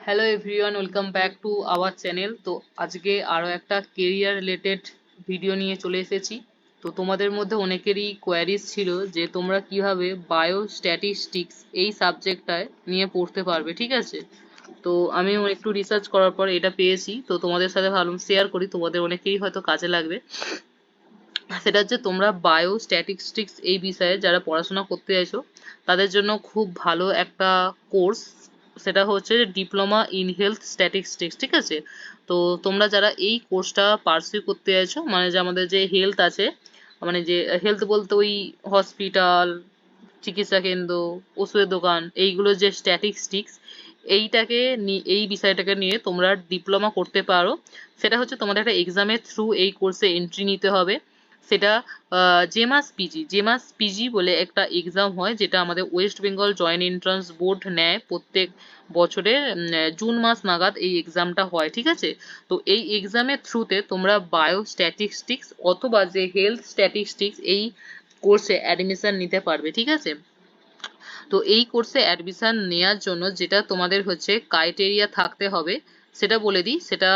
Hello everyone welcome back to our channel তো আজকে আরও একটা কেরিয়ার রিলেটেড ভিডিও নিয়ে চলে এসেছি। তো তোমাদের মধ্যে অনেকেরই কোয়ারিজ ছিল যে তোমরা কীভাবে বায়ো স্ট্যাটিস্টিক্স এই সাবজেক্টটায় নিয়ে পড়তে পারবে, ঠিক আছে? তো আমি একটু রিসার্চ করার পর এটা পেয়েছি। তো তোমাদের সাথে ভালো শেয়ার করি, তোমাদের অনেকেরই হয়তো কাজে লাগবে। সেটা হচ্ছে তোমরা বায়ো স্ট্যাটিস্টিক্স এই বিষয়ে যারা পড়াশোনা করতে চাইছো তাদের জন্য খুব ভালো একটা কোর্স সেটা হচ্ছে ডিপ্লোমা ইন হেলথ স্ট্যাটিস্টিক্স ঠিক আছে? তো তোমরা যারা এই কোর্সটা পার্সিউ করতে চাইছো মানে যে আমাদের যে হেলথ আছে মানে যে হেলথ বলতে ওই হসপিটাল চিকিৎসা কেন্দ্র, ওষুধের দোকান এইগুলো যে স্ট্যাটিস্টিক্স এইটাকে এই বিষয়টাকে নিয়ে তোমরা ডিপ্লোমা করতে পারো। সেটা হচ্ছে তোমাদের একটা এক্সামের থ্রু এই কোর্সে এন্ট্রি নিতে হবে। সেটা জেমাস পিজি জেমাস পিজি বলে একটা এক্সাম হয়, যেটা আমাদের West Bengal joint entrance board নেয় প্রত্যেক বছরে জুন মাস নাগাদ এই এক্সামটা হয়, ঠিক আছে? তো এই এক্সামের থ্রুতে তোমরা বায়ো স্ট্যাটিস্টিক্স অথবা যে হেলথ স্ট্যাটিস্টিক্স এই কোর্সে অ্যাডমিশন নিতে পারবে, ঠিক আছে? তো এই কোর্সে অ্যাডমিশন নেওয়ার জন্য যেটা তোমাদের হচ্ছে ক্রাইটেরিয়া থাকতে হবে, সেটা বলে দিই। সেটা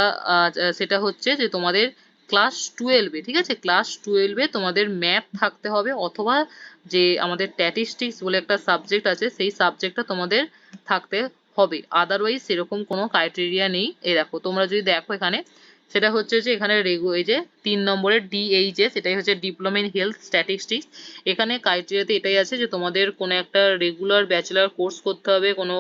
সেটা হচ্ছে যে তোমাদের ক্লাস টুয়েলভে ঠিক আছে? ক্লাস টুয়েলভে তোমাদের ম্যাথ থাকতে হবে অথবা যে আমাদের স্ট্যাটিস্টিক্স বলে একটা সাবজেক্ট আছে, সেই সাবজেক্টটা তোমাদের থাকতে হবে। আদারওয়াইজ সেরকম কোনো ক্রাইটেরিয়া নেই। এ দেখো, তোমরা যদি দেখো এখানে, সেটা হচ্ছে যে এখানে রেগু এই যে তিন নম্বরের ডিএইচএস এটাই হচ্ছে ডিপ্লোমা ইন হেলথ স্ট্যাটিস্টিক্স এখানে ক্রাইটেরিয়াতে এটাই আছে যে তোমাদের কোনো একটা রেগুলার ব্যাচেলার কোর্স করতে হবে, কোনো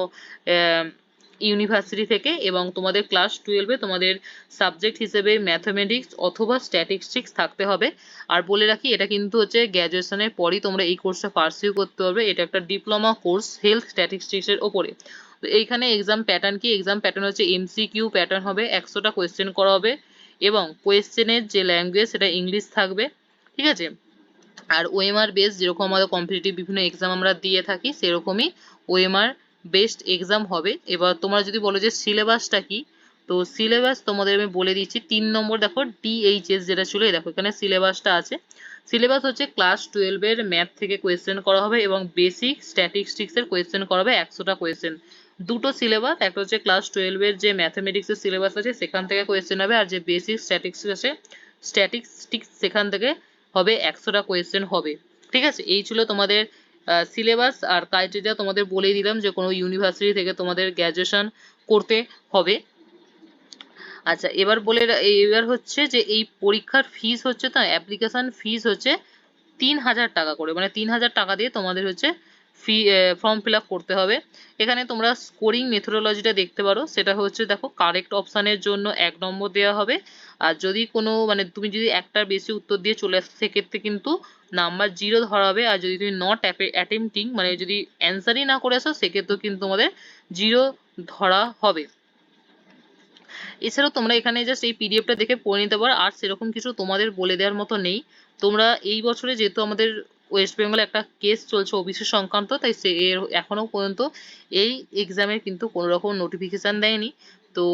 ইউনিভার্সিটি থেকে এবং তোমাদের ক্লাস টুয়েলভে তোমাদের সাবজেক্ট হিসেবে ম্যাথামেটিক্স অথবা স্ট্যাটিস্টিক্স থাকতে হবে। আর বলে রাখি, এটা কিন্তু হচ্ছে গ্র্যাজুয়েশনের পরই তোমরা এই কোর্সটা পার্সিউ করতে পারবে। এটা একটা ডিপ্লোমা কোর্স হেলথ স্ট্যাটিস্টিক্সের ওপরে। তো এইখানে এক্সাম প্যাটার্ন কি? এক্সাম প্যাটার্ন হচ্ছে এমসিকিউ প্যাটার্ন হবে। একশোটা কোয়েশ্চেন করা হবে এবং কোয়েশ্চেনের যে ল্যাঙ্গুয়েজ সেটা ইংলিশ থাকবে। ঠিক আছে? আর ওএমআর বেস যেরকম আমাদের কম্পিটিটিভ বিভিন্ন এক্সাম আমরা দিয়ে থাকি, সেরকমই ওএমআর বেস্ট এক্সাম হবে। এবার তোমরা যদি বলো যে সিলেবাসটা কি, তো সিলেবাস তোমাদের আমি বলে দিচ্ছি, তিন নম্বর দেখো ডিএইচএস যেটা ছিল দেখো এখানে সিলেবাসটা আছে। সিলেবাস হচ্ছে ক্লাস টুয়েলভের ম্যাথ থেকে কোয়েশ্চেন করা হবে এবং বেসিক স্ট্যাটিস্টিক্সের কোয়েশ্চেন করা হবে, একশোটা কোয়েশ্চেন দুটো সিলেবাস একটা হচ্ছে ক্লাস টুয়েলভের যে ম্যাথামেটিক্সের সিলেবাস আছে, সেখান থেকে কোয়েশ্চেন হবে, আর যে বেসিক স্ট্যাটিক্স আছে স্ট্যাটিস্টিক্স সেখান থেকে হবে, একশোটা কোয়েশ্চেন হবে। ঠিক আছে? এই ছিল তোমাদের সিলেবাস আর ক্রাইটেরিয়া তোমাদের বলে দিলাম যে কোনো ইউনিভার্সিটি থেকে তোমাদের গ্র্যাজুয়েশন করতে হবে। আচ্ছা এবার বলে এবার হচ্ছে যে এই পরীক্ষার ফিস হচ্ছে, তো অ্যাপ্লিকেশন ফিস হচ্ছে তিন হাজার টাকা করে মানে তিন হাজার টাকা দিয়ে তোমাদের হচ্ছে ফি ফর্ম ফিল করতে হবে। এখানে তোমরা স্কোরিং মেথোডোলজিটা দেখতে পারো। সেটা হচ্ছে দেখো কারেক্ট অপশানের জন্য এক নম্বর দেওয়া হবে। আর যদি কোনো মানে তুমি যদি একটার বেশি উত্তর দিয়ে চলে আসো, সেক্ষেত্রে কিন্তু নাম্বার জিরো ধরা হবে। আর যদি তুমি নট অ্যাটেম্পটিং মানে যদি অ্যান্সারই না করে আসো, সেক্ষেত্রেও কিন্তু তোমাদের জিরো ধরা হবে। এছাড়াও তোমরা এখানে জাস্ট এই পিডিএফটা দেখে পড়ে নিতে পারো। আর সেরকম কিছু তোমাদের বলে দেওয়ার মতো নেই। তোমরা এই বছরে যেহেতু আমাদের ওয়েস্ট বেঙ্গলে একটা কেস চলছে ওবিসি সংক্রান্ত, তাই সে এর এখনও পর্যন্ত এই এক্সামের কিন্তু কোনো রকম নোটিফিকেশান দেয়নি। তো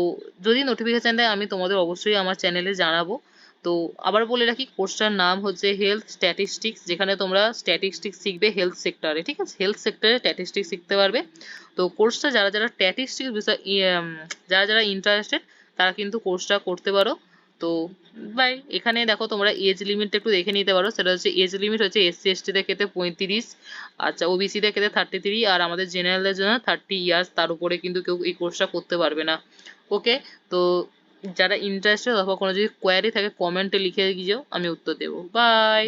যদি নোটিফিকেশান দেয়, আমি তোমাদের অবশ্যই আমার চ্যানেলে জানাব। তো আবার বলে রাখি কোর্সটার নাম হচ্ছে হেলথ স্ট্যাটিস্টিক্স যেখানে তোমরা স্ট্যাটিস্টিক্স শিখবে হেলথ সেক্টরে ঠিক আছে? হেলথ সেক্টরে স্ট্যাটিস্টিক্স শিখতে পারবে। তো কোর্সটা যারা যারা স্ট্যাটিস্টিক্স বিষয় যারা যারা ইন্টারেস্টেড তারা কিন্তু কোর্সটা করতে পারো। তো বাই এখানে দেখো তোমরা এজ লিমিটটা একটু দেখে নিতে পারো। সেটা হচ্ছে এজ লিমিট হচ্ছে এসসি এসটিদের ক্ষেত্রে পঁয়ত্রিশ আচ্ছা ওবিসিদের ক্ষেত্রে থার্টি থ্রি আর আমাদের জেনারেলদের জন্য থার্টি ইয়ার্স তার উপরে কিন্তু কেউ এই কোর্সটা করতে পারবে না। ওকে তো যারা ইন্টারেস্টেড অথবা কোনো যদি কোয়ারি থাকে কমেন্টে লিখে দিও আমি উত্তর দেবো। বাই